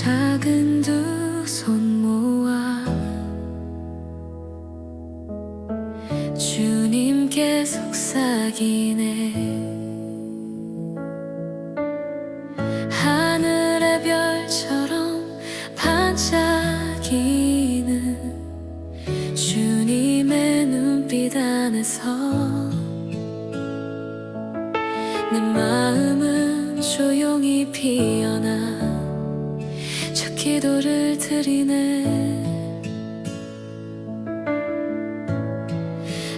작은 두 손 모아 주님께 속삭이네. 하늘의 별처럼 반짝이는 주님의 눈빛 안에서 내 마음은 조용히 피어나 기도를 드리네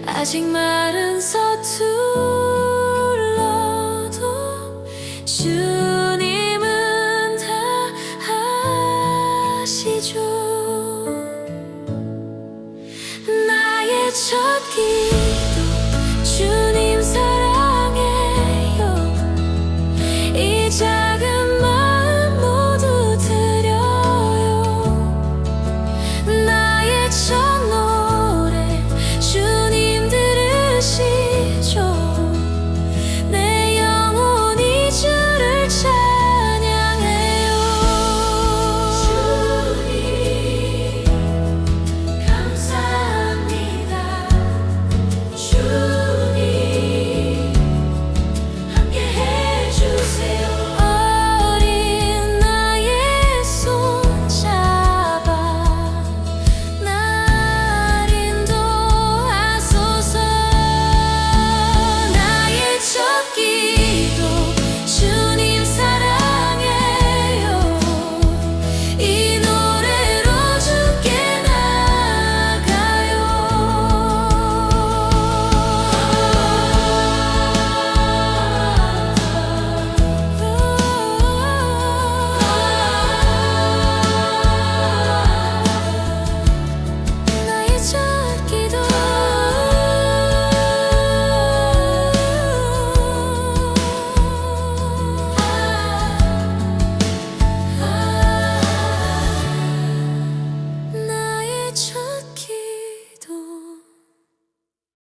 아직 말은 서툴러도 주님은 다 아시죠 나의 첫 길.